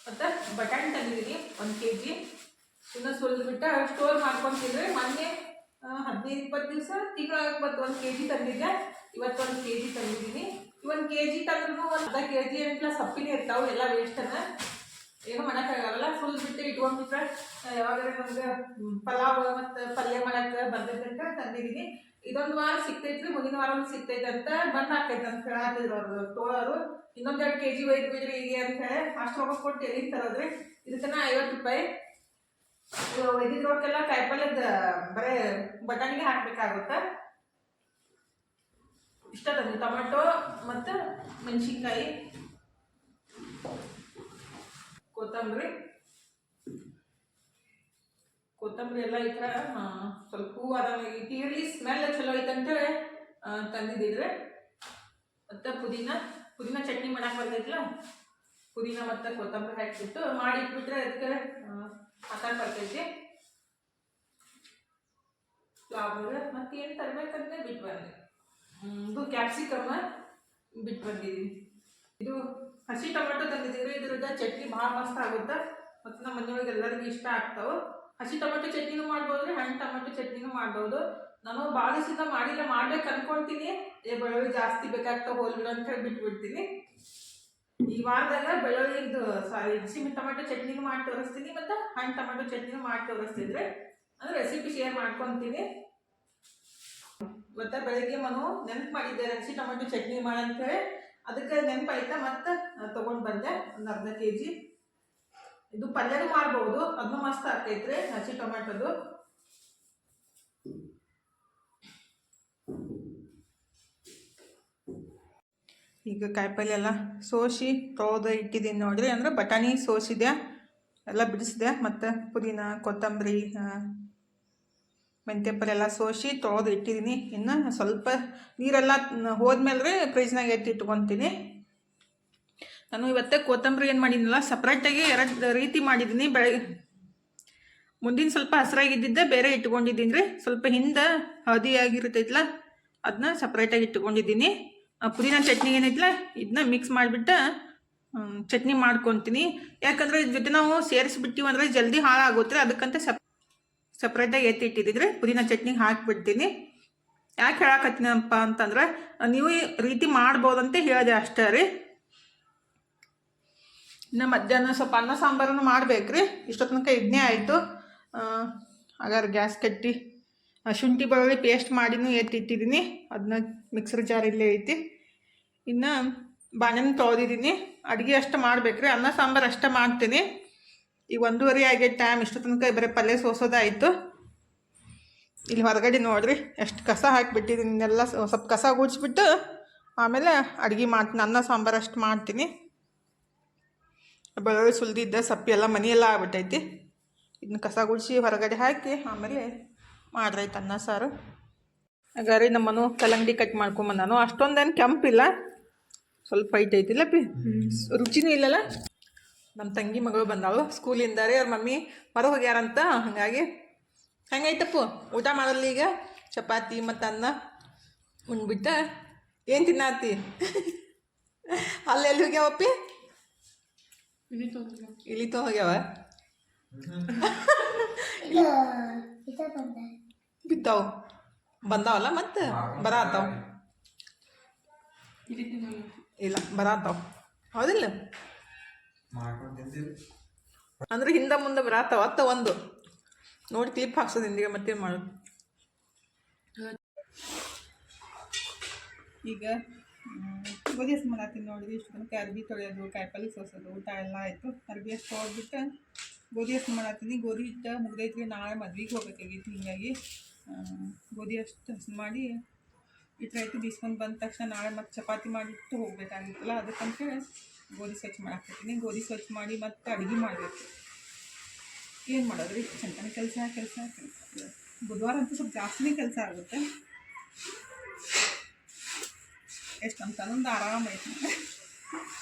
ಮತ್ತು ಬಟಾಣಿ ತಂದಿದ್ದೀನಿ ಒಂದು ಕೆ ಜಿ ಇನ್ನೂ ಸುಲಿದ್ಬಿಟ್ಟು ಸ್ಟೋರ್ ಮಾಡ್ಕೊಂತಿದ್ರೆ ಮೊನ್ನೆ ಹದಿನೈದು, ಇಪ್ಪತ್ತು ದಿವಸ ತಿಂಗಳಾಗ ಬಂತು ಒಂದು ಕೆ ಜಿ ತಂದಿದ್ದೆ. ಇವತ್ತೊಂದು ಕೆ ಜಿ ತಂದಿದ್ದೀನಿ. ಒಂದು ಕೆ ಜಿ ತಂದ್ರೂ ಒಂದು ಅರ್ಧ ಕೆ ಜಿ ಅಂತ ಸಪ್ಪಿನೇ ಇರ್ತಾವೆ, ಎಲ್ಲ ವೇಸ್ಟನ್ನ ಏನು ಮಾಡೋಕ್ಕಾಗಲ್ಲ ಫುಲ್ ಬಿಟ್ಟು ಇಟ್ಕೊಂಡ್ಬಿಟ್ರೆ ಯಾವಾಗ ನಮ್ಗೆ ಪಲಾವ್ ಮತ್ತು ಪಲ್ಯ ಮಾಡಕ್ಕೆ ಬರ್ತೈತೆ ಅಂತ ತಂದಿದ್ದೀನಿ ಇದೊಂದು ವಾರ ಸಿಗ್ತೈತ್ರಿ, ಮುಂದಿನ ವಾರ ಸಿಗ್ತೈತೆ ಅಂತ ಬಂದ್ ಹಾಕೈತೆ ಅಂತ ಹೇಳತ್ತಿದ್ರು ಅವ್ರು ತೋಳರು ಇನ್ನೊಂದು ಎರಡು ಕೆ ಜಿ ಒಯ್ದು ಬಿಡ್ರಿ ಈಗ ಅಂತ ಹೇಳಿ ಅಷ್ಟು ರೊಕ್ಕ ಕೊಟ್ಟು ಎಲ್ಲಿ ತರೋದ್ರಿ? ಇದಕ್ಕೆ ಐವತ್ತು ರೂಪಾಯಿ. ಒಯ್ದಿದ್ ರೊಕ್ಕೆಲ್ಲ ಕಾಯಿಪಲ್ಯದ, ಬರೇ ಬಟಾಣಿಗೆ ಹಾಕ್ಬೇಕಾಗುತ್ತೆ? ಇಷ್ಟ ತಂದು ಟೊಮೆಟೊ ಮತ್ತು ಮೆಣಸಿನ್ಕಾಯಿ. ಕೊತ್ತಂಬರಿ. ಕೊತ್ತಂಬರಿ ಎಲ್ಲ ಈ ಥರ ಸ್ವಲ್ಪ ಹೂವು ಆದಂಗೆ ಸ್ಮೆಲ್ ಚಲೋ ಐತೆ ಅಂತೇಳಿ ತಂದಿದ್ದಿದ್ರೆ. ಮತ್ತು ಪುದೀನ ಪುದೀನ ಚಟ್ನಿ ಮಾಡಕ್ಕೆ ಬರ್ತೈತಿಲ್ಲ ಪುದೀನ ಮತ್ತು ಕೊತ್ತಂಬರಿ ಹಾಕಿಬಿಟ್ಟು ಮಾಡಿ ಇಟ್ಬಿಟ್ರೆ ಅದಕ್ಕೆ ಹಾಕಕ್ಕೆ ಬರ್ತೈತಿ. ಫ್ಲಾವರ್, ಮತ್ತು ಏನು ತರಬೇಕಂತ ಬಿಟ್ಟು ಬಂದೆ. ಇದು ಕ್ಯಾಪ್ಸಿಕಮ್ ಬಿಟ್ಟು ಬಂದಿದ್ದೀನಿ. ಇದು ಹಸಿ ಟೊಮೆಟೊ ತಂದಿದ್ದೀವಿ. ಇದ್ರದ್ದು ಚಟ್ನಿ ಭಾಳ ಮಸ್ತ್ ಆಗುತ್ತೆ. ಮತ್ತು ನಮ್ಮ ಮನೆಯೊಳಗೆ ಎಲ್ಲರಿಗೂ ಇಷ್ಟ ಆಗ್ತಾವೆ. ಹಸಿ ಟೊಮೆಟೊ ಚಟ್ನಿನೂ ಮಾಡ್ಬೋದು ರೀ ಹಣ್ಣು ಟೊಮೆಟೊ ಚಟ್ನಿನೂ ಮಾಡ್ಬೋದು. ನಾನು ಭಾಳ ದಿವಸದಿಂದ ಮಾಡಿಲ್ಲ, ಮಾಡ್ಬೇಕು ಅನ್ಕೊಂತೀನಿ ಬೆಳ್ಳುಳ್ಳಿ ಜಾಸ್ತಿ ಬೇಕಾಗ್ತಾವೆ ಹೋಲ್ಬಿಡು ಅಂತ ಹೇಳಿ ಬಿಟ್ಬಿಡ್ತೀನಿ. ಈ ವಾರದಾಗ ಬೆಳ್ಳುಳ್ಳಿದು, ಸಾರಿ, ಹಸಿ ಟೊಮೆಟೊ ಚಟ್ನಿನೂ ಮಾಡಿ ತೋರಿಸ್ತೀನಿ ಮತ್ತು ಹಣ್ಣು ಟೊಮೆಟೊ ಚಟ್ನಿನೂ ಮಾಡಿ ತೋರಿಸ್ತಿದ್ರೆ ಅದು ರೆಸಿಪಿ ಶೇರ್ ಮಾಡ್ಕೊತೀನಿ. ಮತ್ತು ಬೆಳಗ್ಗೆ ಮನು ನೆನಪು ಮಾಡಿದ್ದೆ, ಹಸಿ ಟೊಮೆಟೊ ಚಟ್ನಿ ಮಾಡಂತೇಳಿ ಅದಕ್ಕೆ ನೆನಪಾಯ್ತಾ? ಮತ್ತೆ ತೊಗೊಂಡು ಬಂದೆ. ಒಂದು ಅರ್ಧ ಕೆ ಜಿ ಇದು ಪಲ್ಯನೂ ಮಾಡ್ಬೋದು. ಅದನ್ನು ಮಸ್ತ್ ಆಗ್ತೈತ್ರಿ, ಹಸಿ ಟೊಮೆಟೊದು ಈಗ ಕಾಯಿಪಲ್ಯ ಎಲ್ಲ ಸೋಸಿ ತೊಳೆದು ಇಟ್ಟಿದ್ದೀನಿ ನೋಡ್ರಿ. ಅಂದ್ರೆ ಬಟಾಣಿ ಸೋಸಿದೆ, ಎಲ್ಲ ಬಿಡಿಸಿದೆ. ಮತ್ತು ಪುದೀನ, ಕೊತ್ತಂಬರಿ ಮೆಂತ್ಯ ಪಲ್ಯ ಎಲ್ಲ ಸೋಸಿ ತೊಳೆದು ಇಟ್ಟಿದ್ದೀನಿ. ಇನ್ನು ಸ್ವಲ್ಪ ನೀರೆಲ್ಲ ಹೋದ್ಮೇಲೆ ಫ್ರಿಜ್ನಾಗ ಎತ್ತಿ ಇಟ್ಕೊತೀನಿ. ನಾನು ಇವತ್ತೇ ಕೊತ್ತಂಬರಿ ಏನು ಮಾಡಿದ್ನಲ್ಲ ಸಪ್ರೇಟಾಗಿ ಎರಡು ರೀತಿ ಮಾಡಿದ್ದೀನಿ. ಬೆಳ ಮುಂದಿನ ಸ್ವಲ್ಪ ಹಸಿರಾಗಿದ್ದಿದ್ದೆ, ಬೇರೆ ಇಟ್ಕೊಂಡಿದ್ದೀನಿ ರೀ. ಸ್ವಲ್ಪ ಹಿಂದೆ ಹಳದಿ ಆಗಿರ್ತೈತಲ್ಲ ಅದನ್ನ ಸಪ್ರೇಟಾಗಿ ಇಟ್ಕೊಂಡಿದ್ದೀನಿ. ಪುದೀನ ಚಟ್ನಿ ಏನೈತಲ್ಲ ಇದನ್ನ ಮಿಕ್ಸ್ ಮಾಡಿಬಿಟ್ಟು ಚಟ್ನಿ ಮಾಡ್ಕೊತೀನಿ. ಯಾಕಂದರೆ ಇದ್ರ ಜೊತೆ ನಾವು ಸೇರಿಸಿಬಿಟ್ಟಿವಂದರೆ ಜಲ್ದಿ ಹಾಳಾಗುತ್ತೆ ಅದಕ್ಕಂತ ಸಪ್ ಸಪ್ರೇಟಾಗಿ ಎತ್ತಿ ಇಟ್ಟಿದ್ರೆ ಪುದೀನ ಚಟ್ನಿಗೆ ಹಾಕಿಬಿಡ್ತೀನಿ. ಯಾಕೆ ಹೇಳಕತ್ತೀನಪ್ಪ ಅಂತಂದ್ರೆ, ನೀವು ಈ ರೀತಿ ಮಾಡ್ಬೋದಂತ ಹೇಳಿದೆ ಅಷ್ಟೇ ರೀ. ಇನ್ನು ಮಧ್ಯಾಹ್ನ ಸ್ವಲ್ಪ ಅನ್ನ ಸಾಂಬಾರನ್ನು ಮಾಡ್ಬೇಕ್ರಿ. ಇಷ್ಟೊ ತನಕ ಇದನ್ನೇ ಆಯಿತು. ಹಾಗಾದ್ರೆ ಗ್ಯಾಸ್ ಕಟ್ಟಿ ಶುಂಠಿ ಬೆಳ್ಳುಳ್ಳಿ ಪೇಸ್ಟ್ ಮಾಡಿನೂ ಎತ್ತಿಟ್ಟಿದ್ದೀನಿ ಅದನ್ನ ಮಿಕ್ಸರ್ ಜಾರ್ ಇಲ್ಲೇ ಐತಿ. ಇನ್ನು ಬಾಣೆನ ತೊಳೆದಿದ್ದೀನಿ. ಅಡುಗೆ ಅಷ್ಟು ಮಾಡ್ಬೇಕ್ರಿ. ಅನ್ನ ಸಾಂಬಾರು ಅಷ್ಟೇ ಮಾಡ್ತೀನಿ. ಈಗ ಒಂದೂವರೆ ಆಗೈತೆ ಟೈಮ್ ಇಷ್ಟು ತನಕ ಬರೀ ಪಲ್ಯ ಸೋಸೋದಾಯಿತು. ಇಲ್ಲಿ ಹೊರಗಡೆ ನೋಡ್ರಿ ಎಷ್ಟು ಕಸ ಹಾಕಿಬಿಟ್ಟಿದ್ದೀನಿ ಎಲ್ಲ ಸ್ವಲ್ಪ ಕಸ ಗುಡಿಸ್ಬಿಟ್ಟು ಆಮೇಲೆ ಅಡುಗೆ ಮಾಡ್ತೀನಿ ಅನ್ನ ಸಾಂಬಾರು ಅಷ್ಟು ಮಾಡ್ತೀನಿ. ಬೆಳಗ್ಗೆ ಸುಲಿದಿದ್ದ ಸಪ್ಪಿ ಎಲ್ಲ ಮನೆಯೆಲ್ಲ ಆಗ್ಬಿಟ್ಟೈತಿ. ಇದನ್ನ ಕಸ ಗುಡಿಸಿ ಹೊರಗಡೆ ಹಾಕಿ ಆಮೇಲೆ ಮಾಡ್ರೈತೆ ಅನ್ನ ಸಾರು. ಹಾಗಾದ್ರೆ ನಮ್ಮನು ಕಲಂಗಡಿ ಕಲ್ಲಂಗಡಿ ಕಟ್ ಮಾಡ್ಕೊಂಬಂದಾನು? ಅಷ್ಟೊಂದೇನು ಕೆಂಪಿಲ್ಲ. ಸ್ವಲ್ಪ ಐಟೈತಿಲ್ಲ ಪಿ ರುಚಿನೂ ಇಲ್ಲಲ್ಲ? ನಮ್ಮ ತಂಗಿ ಮಗಳು ಬಂದಾಳು ಸ್ಕೂಲಿಂದ ರೀ ಅವ್ರ ಮಮ್ಮಿ ಹೊರ ಹೋಗ್ಯಾರಂತ. ಹಾಗಾಗಿ ಹೆಂಗೈತಪ್ಪು ಊಟ ಮಾಡಲ್ಲ ಈಗ? ಚಪಾತಿ ಮತ್ತು ಅನ್ನ ಉಣ್ಬಿಟ್ಟ. ಏನು ತಿನ್ನಾತಿ? ಅಲ್ಲೆಲ್ಲಿ ಹೋಗ್ಯಾವಪ್ಪಿ? ಇಲ್ಲಿ ತೋ ಹೋಗ್ಯಾವ ಬಿತ್ತಾವ ಬಂದಾವಲ್ಲ ಮತ್ತೆ? ಬರಾತಾವ. ಇಲ್ಲ, ಬರಾತಾವ. ಹೌದಿಲ್ಲ? ಅಂದ್ರೆ ಹಿಂದೆ ಮುಂದೆ ಬರತ್ತವ ಅತ್ತ ಒಂದು. ನೋಡಿ ಕ್ಲಿಪ್ ಹಾಕ್ಸೋದು ಹಿಂದಿಗೆ ಮತ್ತೇನು ಮಾಡೋದು? ಈಗ ಗೋಧಿ ಹಸು ಮಾಡತ್ತೀನಿ ನೋಡಿದ್ವಿ. ಇಷ್ಟು ತನಕ ಅರ್ಬಿ ತೊಳೆಯೋದು ಕಾಯಿಪಲ್ಲೆ ಸೋಸೋದು ಊಟ ಎಲ್ಲ ಆಯಿತು. ಅರ್ಬಿ ಅಷ್ಟು ತೊಳೆದ್ಬಿಟ್ಟು ಗೋಧಿ ಅಷ್ಟು ಮಾಡತ್ತೀನಿ. ಗೋಧಿ ಹಿಟ್ಟು ಮುಗ್ದೈತ್ರಿ ನಾಳೆ ಮದ್ವೆಗೆ ಹೋಗ್ಬೇಕಾಗಿತ್ತು ಹೀಗಾಗಿ. ಗೋಧಿ ಅಷ್ಟು ಹಸು ಮಾಡಿ ಇಟ್ರಾಯ್ತು ಬೀಸ್ಕೊಂಡು ಬಂದ ತಕ್ಷಣ ನಾಳೆ ಮತ್ತೆ ಚಪಾತಿ ಮಾಡಿಟ್ಟು ಹೋಗ್ಬೇಕಾಗಿತ್ತಲ್ಲ ಅದಕ್ಕಂತ ಗೋಧಿ ಸ್ವಚ್ಛ ಮಾಡಾಕತ್ತೀನಿ ಗೋಧಿ ಸ್ವಚ್ಛ ಮಾಡಿ ಮತ್ತೆ ಅಡುಗೆ ಮಾಡಬೇಕು ಏನು ಮಾಡೋದ್ರಿ ಚಂತನ ಕೆಲಸ ಕೆಲಸ ಕೆಲಸ ಬುಧವಾರ ಅಂತೂ ಸ್ವಲ್ಪ ಜಾಸ್ತಿನೇ ಕೆಲಸ ಆಗುತ್ತೆ ಎಷ್ಟು ನಮ್ಮ ತನೊಂದು ಆರಾಮ ಐತಿ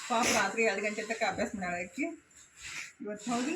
ಪಾಪ ರಾತ್ರಿ ಎರಡು ಗಂಟೆ ತನಕ ಅಭ್ಯಾಸ ಮಾಡಾಕಿ ಇವತ್ತು ಹೋಗಿ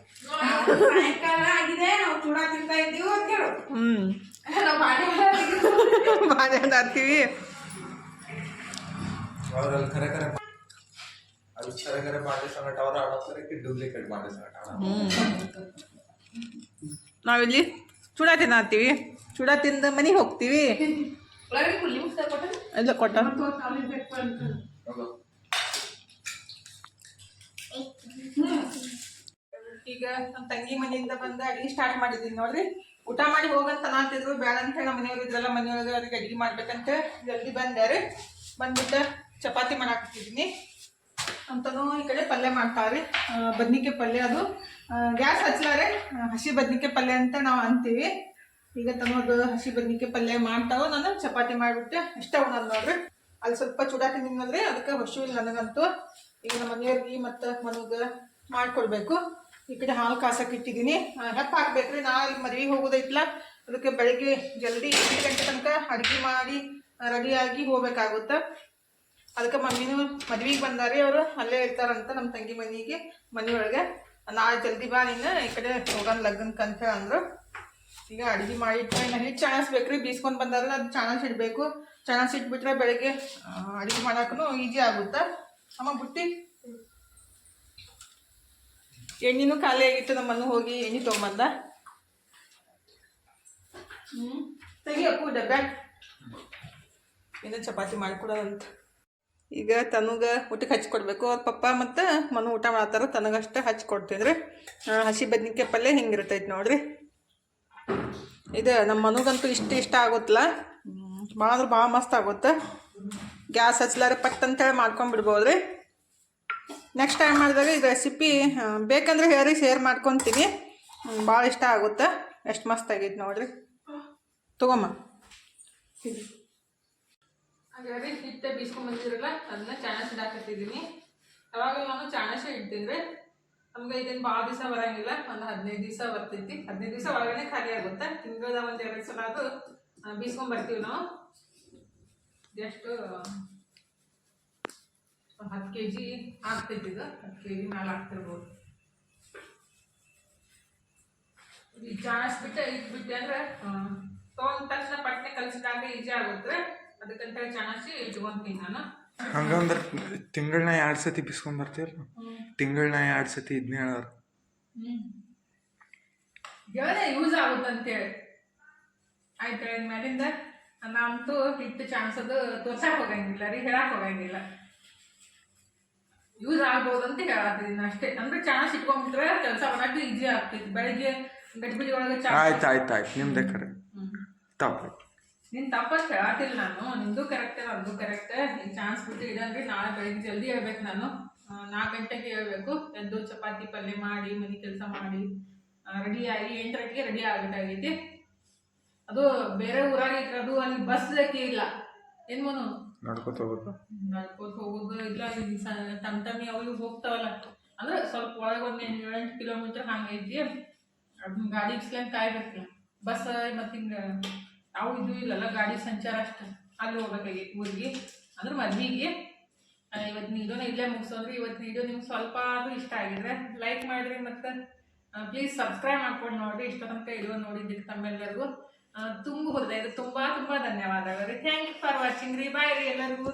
ಸಾಯಂಕಾಲ ಆಗಿದೆ ನಾವು ಚೂಡ ತಿಂತಾ ಇದ್ದೀವಿ ಅಂತ ಹೇಳು. ಹ್ಮ್. ಮಾತಾಡ್ತೀವಿ ಅವ್ರಲ್ಲಿ ಖರೆ ಖರೆ ಅದು ಖರೆ ಖರೆ ಮಾಡಿ ಸಂಗಟ ಅವ್ರು ಆಡೋತಾರೆ ಕಿ ಡೂಪ್ಲಿಕೇಟ್ ಮಾಡಿ ಸಂಗಟ ನಾವಿಲ್ಲಿ ಚೂಡ ತಿನ್ನತ್ತೀವಿ ಚೂಡ ತಿಂದ ಮನೆಗೆ ಹೋಗ್ತೀವಿ. ಎಲ್ಲ ಕೊಟ್ಟ? ಈಗ ನಮ್ಮ ತಂಗಿ ಮನೆಯಿಂದ ಬಂದು ಅಡಿಗೆ ಸ್ಟಾರ್ಟ್ ಮಾಡಿದ್ದೀನಿ ನೋಡ್ರಿ. ಊಟ ಮಾಡಿ ಹೋಗಂತ ನಾತಿದ್ರು ಬೇಡ ಅಂತ ಹೇಳಿ ಮನೆಯವ್ರು ಇದ್ರಲ್ಲ, ಮನೆಯೊಳಗೆ ಅವ್ರಿಗೆ ಅಡಿಗೆ ಮಾಡ್ಬೇಕಂತ ಜಲ್ದಿ ಬಂದ್ಯಾರಿ ಬಂದ್ಬಿಟ್ಟು ಚಪಾತಿ ಮಾಡಾಕ್ತಿದ್ದೀನಿ ಅಂತನೂ ಈ ಕಡೆ ಪಲ್ಯ ಮಾಡ್ತಾವ್ರಿ. ಬದ್ನಿಕಾಯಿ ಪಲ್ಯ ಅದು. ಗ್ಯಾಸ್ ಹಚ್ಲಾರೆ, ಹಸಿ ಬದ್ನಿಕಾಯಿ ಪಲ್ಯ ಅಂತ ನಾವು ಅಂತೀವಿ. ಈಗ ತನ್ನೋದು ಹಸಿ ಬದ್ನಿಕಾಯಿ ಪಲ್ಯ ಮಾಡ್ತಾವ, ನಾನು ಚಪಾತಿ ಮಾಡಿಬಿಟ್ಟು. ಇಷ್ಟ ಉಣ್ಣೋದು ನೋಡ್ರಿ. ಅಲ್ಲಿ ಸ್ವಲ್ಪ ಚೂಡ ತಿಂದಿನಲ್ರಿ ಅದಕ್ಕೆ ಹಸು ಇಲ್ಲ ನನಗಂತೂ. ಈಗ ನಮ್ಮ ಮನೆಯವ್ರಿಗೆ ಮತ್ತು ಮನಗೆ ಮಾಡ್ಕೊಡ್ಬೇಕು. ಈ ಕಡೆ ಹಾಲು ಕಾಸಕ್ಕೆ ಇಟ್ಟಿದ್ದೀನಿ. ಹೆಪ್ಪ ಹಾಕ್ಬೇಕ್ರಿ ನಾ ಈಗ ಮದ್ವೆಗೆ ಹೋಗೋದೈತ್ಲ. ಅದಕ್ಕೆ ಬೆಳಿಗ್ಗೆ ಜಲ್ದಿ ಎಂಟು ಗಂಟೆ ತನಕ ಅಡುಗೆ ಮಾಡಿ ರೆಡಿಯಾಗಿ ಹೋಗ್ಬೇಕಾಗುತ್ತೆ. ಅದಕ್ಕೆ ಮಮ್ಮಿನೂ ಮದ್ವೆಗೆ ಬಂದಾರಿ, ಅವರು ಅಲ್ಲೇ ಇರ್ತಾರಂತ ನಮ್ಮ ತಂಗಿ ಮನೆಗೆ, ಮನೆಯೊಳಗೆ. ನಾಳೆ ಜಲ್ದಿ ಬಾ ನೀನು ಈ ಕಡೆ ಹೋಗೋಣ ಲಗ್ನಕ್ಕೆ ಅಂತ ಅಂದರು. ಈಗ ಅಡುಗೆ ಇನ್ನು ಹಿಟ್ಟು ಚಾಣಸ್ಬೇಕ್ರಿ ಬೀಸ್ಕೊಂಡು ಬಂದಾರಲ್ಲ, ಅದು ಚಾಣಸ್ ಇಡಬೇಕು. ಚಾಣಸ್ ಇಟ್ಬಿಟ್ರೆ ಬೆಳಗ್ಗೆ ಅಡುಗೆ ಮಾಡೋಕ್ಕೂ ಈಜಿ ಆಗುತ್ತೆ? ಅಮ್ಮ, ಬುಟ್ಟಿ? ಎಣ್ಣೆನೂ ಖಾಲಿ ಆಗಿತ್ತು, ನಮ್ಮನ್ನು ಹೋಗಿ ಎಣ್ಣೆ ತೊಗೊಂಬಂದ ಹ್ಞೂ ತೆಗಿಯಪ್ಪು ಡಬ್ಬ. ಇನ್ನು ಚಪಾತಿ ಮಾಡಿಕೊಡೋದಂತ. ಈಗ ತನಗೆ ಊಟಕ್ಕೆ ಹಚ್ಕೊಡ್ಬೇಕು ಅವ್ರ ಪಪ್ಪ ಮತ್ತು ಮನು ಊಟ ಮಾಡ್ತಾರ, ತನಗಷ್ಟೇ ಹಚ್ಕೊಡ್ತೀನಿ ರೀ ಹಸಿ ಬದ್ನಿಕಾಯಿ ಪಲ್ಯ ಹಿಂಗಿರ್ತೈತೆ ನೋಡ್ರಿ. ಇದು ನಮ್ಮ ಮನುಗಂತೂ ಇಷ್ಟ ಇಷ್ಟ ಆಗುತ್ತಲ್ಲ ಭಾಳ ಅಂದ್ರೆ ಭಾಳ ಮಸ್ತ್ ಆಗುತ್ತೆ. ಗ್ಯಾಸ್ ಹಚ್ಲಾರೆ ಪಟ್ ಅಂತೇಳಿ ಮಾಡ್ಕೊಂಡ್ಬಿಡ್ಬೋದು ರೀ ನೆಕ್ಸ್ಟ್ ಟೈಮ್ ಮಾಡಿದಾಗ ಈ ರೆಸಿಪಿ ಬೇಕಂದ್ರೆ ಹೇಳಿ ಶೇರ್ ಮಾಡ್ಕೊತೀನಿ. ಭಾಳ ಇಷ್ಟ ಆಗುತ್ತೆ. ಎಷ್ಟು ಮಸ್ತ್ ಆಗೈತೆ ನೋಡ್ರಿ. ತಗೊಮ್ಮ. ಹಾಗಾಗಿ ಹಿಟ್ಟೆ ಬೀಸ್ಕೊಂಡ್ ಬಂದಿರಲ್ಲ, ಅದನ್ನ ಚಾಣಸ್ ಹಾಕತ್ತಿದ್ದೀನಿ. ಅವಾಗ ನಾನು ಚಾಣಸ ಇಡ್ತೀನಿ. ನಮ್ಗೆ ಇದೇನು ಭಾಳ ದಿವಸ ಬರಂಗಿಲ್ಲ. ಒಂದು ಹದಿನೈದು ದಿವಸ ಬರ್ತೈತಿ. ಹದಿನೈದು ದಿವಸ ಒಳಗಡೆ ಖಾಲಿ ಆಗುತ್ತೆ. ತಿಂಗಳದ ಒಂದು ಎರಡು ಸಲ ಅದು ಬೀಸ್ಕೊಂಡ್ ಬರ್ತೀವಿ ನಾವು. ಒಂದು ಹತ್ತು ಕೆ ಜಿ ಆಗ್ತೈತಿ ಇದು. ಹತ್ತು ಕೆ ಜಿ ಮೇಲೆ ಆಗ್ತಿರ್ಬೋದು. ಈ ಇದು ಇಟ್ಬಿಟ್ಟೆ ಅಂದ್ರೆ ತೊಗೊಂಡ ತಕ್ಷಣ ಪಟ್ನೆ ಕಲಿಸಿದಾಗ ಈಜಿ ಆಗುತ್ತೆ. ಅದಕ್ಕಂತ ಚಾಣಸಿ ಇಟ್ಕೊಂತೀನಿ ನಾನು. ಹಂಗಂದ್ರೆ ತಿಂಗಳನ್ನ ಎರಡು ಸತಿ ಬಿಸ್ಕೊಂಡ್ ಬರ್ತೀರ ತಿಂಗಳನ್ನ ಎರಡು ಸತಿ ಇದನ್ನ ಹೇಳೋರು. ಆಗುತ್ತೆ ಯೂಸ್ ಆಗುತ್ತಂತೇಳಿ. ಆಯ್ತು ಮೇಲಿಂದ ನಾನಂತೂ ಹಿಟ್ಟು ಚಾನ್ಸದು ತೋರ್ಸಕ್ ಹೋಗಂಗಿಲ್ಲ ರೀ ಹೇಳಕ್ ಹೋಗಂಗಿಲ್ಲ. ಯೂಸ್ ಆಗ್ಬೋದು ಅಂತ ಹೇಳತ್ತಿದ್ದೀನಿ ಅಷ್ಟೇ. ಅಂದ್ರೆ ಚಾನ್ಸ್ ಸಿಕ್ಕೊಂಡ್ರೆ ಕೆಲಸ ಮಾಡಕ್ಕೆ ಈಜಿ ಆಗ್ತೈತಿ. ಬೆಳಿಗ್ಗೆ ಗಡಿಬಿಡಿ ಒಳಗೆ ಆಯ್ತು ಆಯ್ತು ಆಯ್ತು. ನಿಮ್ದೇ ಕರೆ. ತಪ್ಪು. ನಿನ್ ತಪ್ಪಷ್ಟು ಹೇಳತ್ತಿಲ್ಲ ನಾನು. ನಿಮ್ದು ಕರೆಕ್ಟ್ ನಂದು ಕರೆಕ್ಟ್ ಈ ಚಾನ್ಸ್ ಬಿಟ್ಟು ಇಡಂದ್ರೆ ನಾಳೆ ಬೆಳಿಗ್ಗೆ ಜಲ್ದಿ ಹೇಳ್ಬೇಕು ನಾನು. ನಾಲ್ಕು ಗಂಟೆಗೆ ಹೇಳ್ಬೇಕು. ಎದ್ದು ಚಪಾತಿ ಪಲ್ಯ ಮಾಡಿ ಮನೆ ಕೆಲಸ ಮಾಡಿ. ರೆಡಿ ಆಗಿ ಎಂಟರಟ್ಟಿಗೆ ರೆಡಿ ಆಗಬೇಕಾಗೈತಿ. ಅದು ಬೇರೆ ಊರಾಗ ಅದು ಅಲ್ಲಿ ಬಸ್ ಇಲ್ಲ. ಏನು ಮನು? ನಡ್ಕೊತ ಹೋಗೋದು. ನಡ್ಕೋತ ಹೋಗೋದು, ಇಲ್ಲ ಟಮ್ ಟಮ್ಮಿ ಅವು ಹೋಗ್ತಾವಲ್ಲ. ಅಂದ್ರೆ ಸ್ವಲ್ಪ ಒಳಗೆ ಒಂದು ಏಳೆಂಟು ಕಿಲೋಮೀಟರ್ ಹಂಗೈತಿ ಅದನ್ನ ಗಾಡಿ ಇಸ್ಕೊಂಡ್ ಕಾಯ್ಬೇಕಲ್ಲ ಬಸ್ ಮತ್ತೆ ಹಿಂಗ ಅವು ಇದು ಇಲ್ಲಲ್ಲ, ಗಾಡಿ ಸಂಚಾರ ಅಷ್ಟೆ. ಅಲ್ಲಿ ಹೋಗ್ಬೇಕಾಗಿತ್ತು ಊರಿಗೆ. ಅಂದ್ರೆ ಮದ್ವಿಗೆ. ಇವತ್ತು ನೀಡೋ ಇಲ್ಲೇ ಮುಗಿಸೋದ್ರಿ ಇವತ್ತು ವಿಡಿಯೋ ನಿಮ್ಗೆ ಸ್ವಲ್ಪ ಆದ್ರೂ ಇಷ್ಟ ಆಗಿದ್ರೆ ಲೈಕ್ ಮಾಡಿರಿ ಮತ್ತು ಪ್ಲೀಸ್ ಸಬ್ಸ್ಕ್ರೈಬ್ ಮಾಡ್ಕೊಂಡು ನೋಡ್ರಿ. ಇಷ್ಟ ತನಕ ವಿಡಿಯೋ ನೋಡಿದ್ದೀರಿ ತಮ್ಮೆಲ್ಲರಿಗೂ. ತುಂಬ ಹೃದಯದ ತುಂಬಾ ತುಂಬಾ ಧನ್ಯವಾದಗಳು. ಥ್ಯಾಂಕ್ ಯು ಫಾರ್ ವಾಚಿಂಗ್ ರೀ ಬಾಯ್ ರೀ ಎಲ್ಲರಿಗೂ